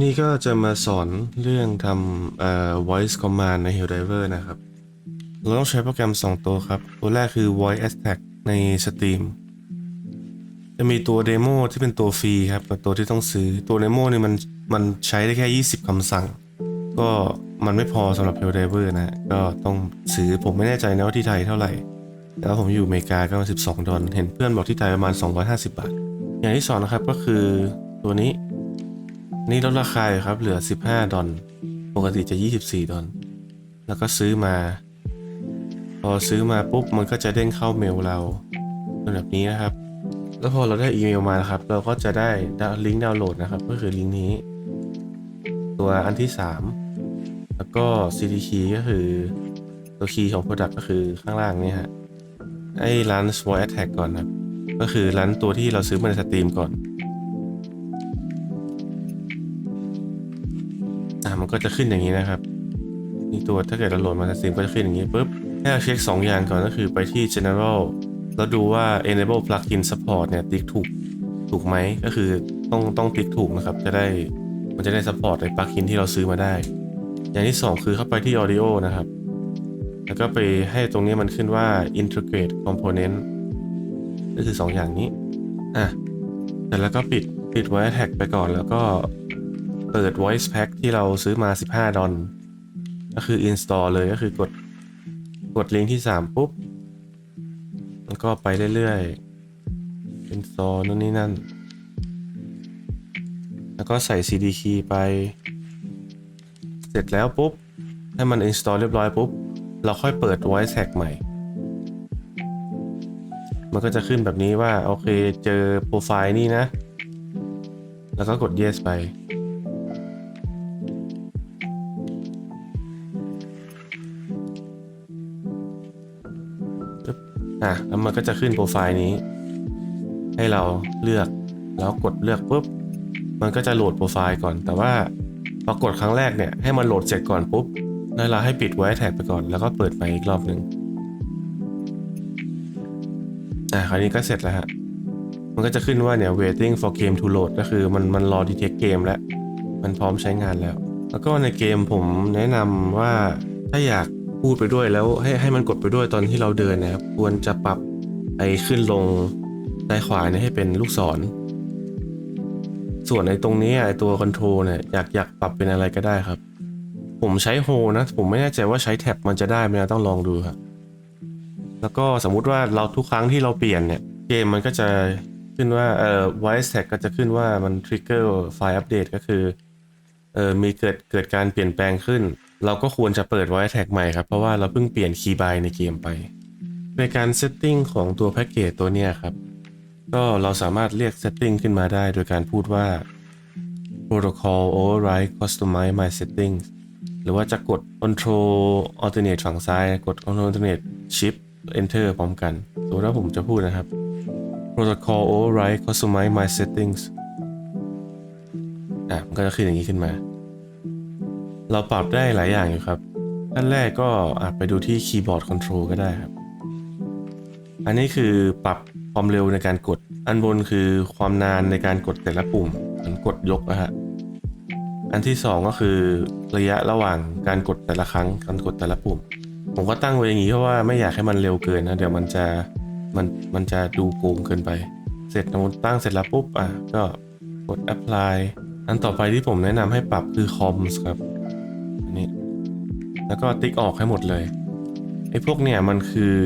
นี่ก็จะมาสอนเรื่องทำเอ่อ voice command ใน Helldiver นะครับ เราต้องใช้โปรแกรม 2 ตัวครับ ตัวแรกคือ voice attack ใน Steam จะมีตัวเดโมที่เป็นตัวฟรีครับกับตัวที่ต้องซื้อตัวเดโมนี่มันมันใช้ได้แค่ 20 คำสั่ง ก็มันไม่พอสำหรับ Helldiver นะ ก็ต้องซื้อผมไม่แน่ใจนะว่าที่ไทยเท่าไหร่ แต่ว่าผมอยู่อเมริกาก็มา12 ดอลลาร์เห็นเพื่อนบอกที่ไทยประมาณ 250 บาท อย่างที่สองนะครับก็คือตัวนี้ นี่ลดราคาครับ เหลือ 15 ดอลปกติจะ 24 ดอลแล้วก็ซื้อมา พอซื้อมาปุ๊บมันก็จะเด้งเข้าเมลเราเป็นแบบนี้นะครับ แล้วพอเราได้อีเมลมาครับ เราก็จะได้ดาวลิงก์ดาวน์โหลดนะครับ ก็คือลิงก์นี้ ตัวอันที่ 3 แล้วก็ CD key ก็คือตัวคีย์ของ Product ก็คือข้างล่างนี่ฮะไอ้ร้าน Voice Attack ก่อนครับ ก็คือร้านตัวที่เราซื้อมาในสตรีมก่อน อะมันก็จะขึ้นอย่างนี้นะครับนี่ตัวถ้าเกิดเราโหลดมาจากสตรีมก็จะขึ้นอย่างนี้ปุ๊บให้เราเช็ค 2 อย่างก่อนก็คือไปที่ general แล้วดูว่า enable plugin support เนี่ยติ๊กถูกถูกไหมก็คือต้องต้องติ๊กถูกนะครับ จะได้มันจะได้ support ใน plugin ที่เราซื้อมาได้ อย่างที่ 2 คือเข้าไปที่ audio นะครับ แล้วก็ไปให้ตรงนี้มันขึ้นว่า integrate component ก็คือ 2 อย่างนี้อะเสร็จแล้วก็ปิดปิดไว้ tag ไปก่อนแล้วก็ เปิด voice pack ที่เราซื้อมา 15 ดอลก็คือ install เลยก็คือกดกดลิงก์ที่ 3 ปุ๊บ แล้วก็ไปเรื่อยๆ install นู่นนี่นั่น แล้วก็ใส่ cd key ไป เสร็จแล้วปุ๊บ ให้มัน install เรียบร้อยปุ๊บ เราค่อยเปิด voice hack ใหม่มันก็จะขึ้นแบบนี้ว่า โอเคเจอโปรไฟล์นี่นะ แล้วก็กด yes ไป อะแล้วมันก็จะขึ้นโปรไฟล์นี้ ให้เราเลือกแล้วกดเลือกปุ๊บมันก็จะโหลดโปรไฟล์ก่อน แต่ว่าพอกดครั้งแรกเนี่ยให้มันโหลดเสร็จก่อนปุ๊บแล้วเราให้ปิดไว้แท็กไปก่อน แล้วก็เปิดไปอีกรอบหนึ่งอะคราวนี้ก็เสร็จแล้วฮะมันก็จะขึ้นว่าเนี่ย waiting for game to load ก็คือมันมันรอ detect เกมแล้ว มันพร้อมใช้งานแล้ว แล้วก็ในเกมผมแนะนำว่าถ้าอยาก พูดไปด้วยแล้วให้ให้มันกดไปด้วยตอนที่เราเดินนะครับ ควรจะปรับไอ้ขึ้นลงซ้ายขวาเนี่ยให้เป็นลูกศร ส่วนในตรงนี้ไอ้ตัวคอนโทรลเนี่ยอยากอยากปรับเป็นอะไรก็ได้ครับ ผมใช้โฮนะ ผมไม่แน่ใจว่าใช้แท็บมันจะได้ไหมนะต้องลองดูครับ แล้วก็สมมุติว่าเราทุกครั้งที่เราเปลี่ยนเนี่ย เกมมันก็จะขึ้นว่าเอ่อ voice tag ก็จะขึ้นว่ามัน trigger file update ก็คือเอ่อมีเกิดเกิดการเปลี่ยนแปลงขึ้น เราก็ควรจะเปิด voice tag ใหม่ครับ เพราะว่าเราเพิ่งเปลี่ยน keybind ในเกมไป ในการ setting ของตัวแพ็กเกจตัวเนี้ยครับ ก็เราสามารถเรียก setting ขึ้นมาได้โดยการพูดว่า protocol override customize my settings หรือว่าจะกด control alternate ฝั่งซ้าย กด control alternate shift enter พร้อมกันสมมติว่าผมจะพูดนะครับ protocol override customize my settings อะมันก็จะขึ้นอย่างนี้ขึ้นมา เราปรับได้หลายอย่างอยู่ครับขั้นแรกก็อาจไปดูที่ keyboard control ก็ได้ครับ อันนี้คือปรับความเร็วในการกด อันบนคือความนานในการกดแต่ละปุ่มเหมือนกดยกนะฮะ อันที่สองก็คือระยะระหว่างการกดแต่ละครั้งการกดแต่ละปุ่ม ผมก็ตั้งไว้อย่างนี้เพราะว่าไม่อยากให้มันเร็วเกินนะ เดี๋ยวมันจะมันมันจะดูโกงเกินไป เสร็จสมมติตั้งเสร็จแล้วปุ๊บอะก็กด apply อันต่อไปที่ผมแนะนำให้ปรับคือ comms ครับ แล้วก็ติ๊กออกให้หมดเลยไอ้พวกเนี่ยมันคือ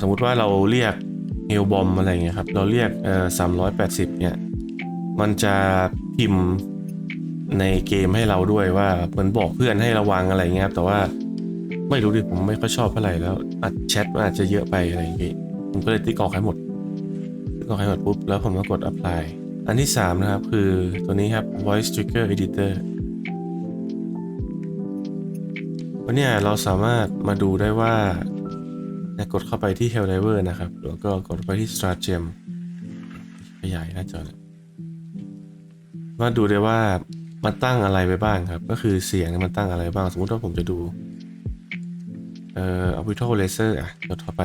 สมมุติว่าเราเรียกเฮลบอมอะไรเงี้ยครับ เราเรียกเอ่อสามร้อยแปดสิบเนี่ย มันจะพิมพ์ในเกมให้เราด้วยว่าเหมือนบอกเพื่อนให้ระวังอะไรเงี้ยครับแต่ว่าไม่รู้ดิผมไม่ค่อยชอบเท่าไหร่แล้วอัดแชทมันอาจจะเยอะไปอะไรอย่างงี้ผมก็เลยติ๊กออกให้หมดติ๊กออกให้หมดปุ๊บแล้วผมก็กด apply อันที่ 3 นะครับ คือตัวนี้ครับ voice trigger editor วันเนี้ยเราสามารถมาดูได้ว่า กดเข้าไปที่ Helldiver นะครับ แล้วก็กดไปที่ Stratgem ขยายหน้าจอเลยมาดูได้ว่ามันตั้งอะไรไว้บ้างครับ ก็คือเสียงมันตั้งอะไรบ้าง สมมติว่าผมจะดู เอ่อ Orbital Laser อะกดเข้าไป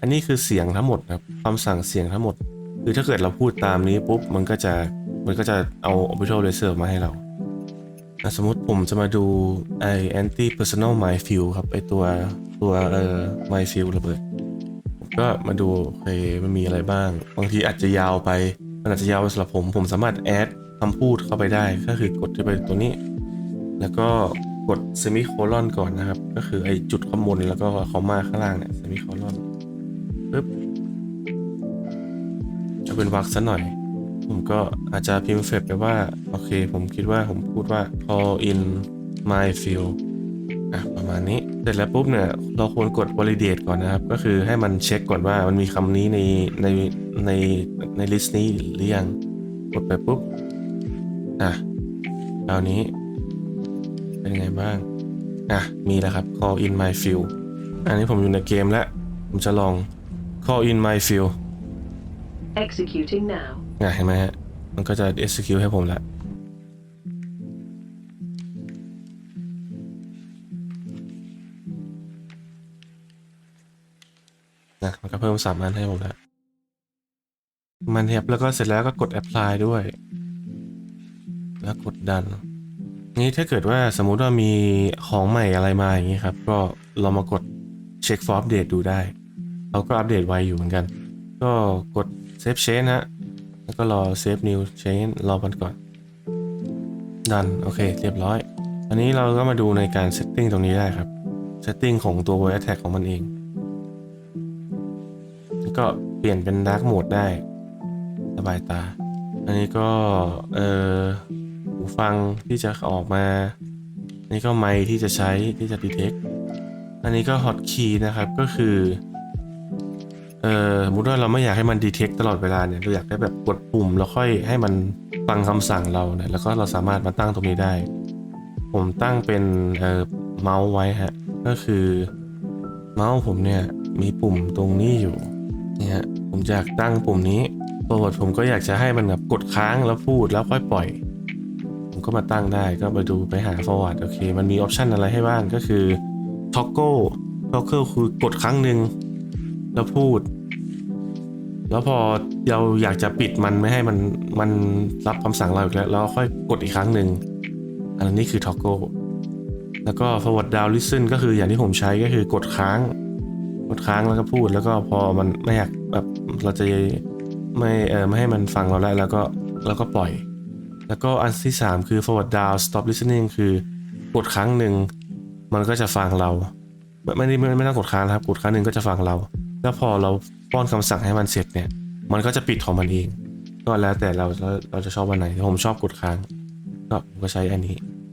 อันนี้คือเสียงทั้งหมดครับความสั่งเสียงทั้งหมด คือถ้าเกิดเราพูดตามนี้ปุ๊บ มันก็จะ มันก็จะเอา orbital laser มาให้เรา สมมติผมจะมาดูไอ้ anti personal minefield ครับไอตัวตัวเอ่อ minefield ระเบิดผมก็มาดูโอเคมันมีอะไรบ้าง บางทีอาจจะยาวไป มันอาจจะยาวไปสำหรับผม ผมสามารถแอดคำพูดเข้าไปได้ ก็คือกดไปตัวนี้ แล้วก็กดเซมิโคลอนก่อนนะครับ ก็คือไอจุดข้างบนแล้วก็คอมมาข้างล่างเนี่ยเซมิโคลอนปึ๊บจะเป็นวรรคซะหน่อย ผมก็อาจจะพิมพ์เฟบไปว่า โอเค ผมคิดว่าผมพูดว่า call in my field อะประมาณนี้ เสร็จแล้วปุ๊บเนี่ย เราควรกด validate ก่อนนะครับ ก็คือให้มันเช็คก่อนว่ามันมีคำนี้ในในในใน list นี้หรือยัง กดไปปุ๊บ อะคราวนี้ เป็นไงบ้าง อะ มีแล้วครับ call in my field อันนี้ผมอยู่ในเกมแล้ว ผมจะลอง call in my field Executing now. อะเห็นไหมฮะ มันก็จะ execute ให้ผมล้วนะมันก็เพิ่มสามอันให้ผมล้วมันแฮปแล้วก็เสร็จแล้วก็กด apply ด้วย แล้วกดดัน นี้ถ้าเกิดว่าสมมุติว่ามีของใหม่อะไรมาอย่างนี้ครับ ก็เรามากดเช็ค for update ดูได้ เราก็อัปเดตไวอยู่เหมือนกัน ก็กด save change ฮะ แล้วก็รอ save new change รอมันก่อน ดัน โอเค เรียบร้อย อันนี้เราก็มาดูในการ setting ตรงนี้ได้ครับ setting ของตัว voice attack ของมันเอง ก็เปลี่ยนเป็น dark mode ได้ สบายตา อันนี้ก็ เออหูฟังที่จะออกมาอันนี้ก็ไมค์ที่จะใช้ที่จะ detect อันนี้ก็ hotkey นะครับก็คือ เออสมมติว่าเราไม่อยากให้มัน detect ตลอดเวลาเนี่ยเราอยากได้แบบกดปุ่ม แล้วค่อยให้มันฟังคำสั่งเราเนี่ยแล้วก็เราสามารถมาตั้งตรงนี้ได้ ผมตั้งเป็นเออเมาส์ไว้ฮะก็คือเมาส์ผมเนี่ยมีปุ่มตรงนี้อยู่เนี่ยผมอยากตั้งปุ่มนี้โปรโมทผมก็อยากจะให้มันแบบกดค้างแล้วพูดแล้วค่อยปล่อย ผมก็มาตั้งได้ก็มาดูไปหา forward โอเค มันมีออปชันอะไรให้บ้างก็คือ toggle toggle คือกดครั้งหนึ่ง แล้วพูด แล้วพอเราอยากจะปิดมันไม่ให้มันมันรับคำสั่งเราอีกแล้วเราค่อยกดอีกครั้งหนึ่ง อันนี้คือ toggle แล้วก็ forward down listen ก็คืออย่างที่ผมใช้ก็คือกดค้าง กดค้างแล้วก็พูด แล้วก็พอมันไม่อยากแบบเราจะไม่เออไม่ให้มันฟังเราแล้วแล้วก็แล้วก็ปล่อย แล้วก็อันที่ 3 คือ forward down stop listening คือกดครั้งหนึ่งมันก็จะฟังเรา ไม่ไม่ไม่ไม่ต้องกดค้างครับ กดครั้งหนึ่งก็จะฟังเรา แล้วพอเราป้อนคำสั่งให้มันเสร็จเนี่ย มันก็จะปิดของมันเอง ก็แล้วแต่เราเราเราจะชอบวันไหนผมชอบกดค้างก็ผมก็ใช้อันนี้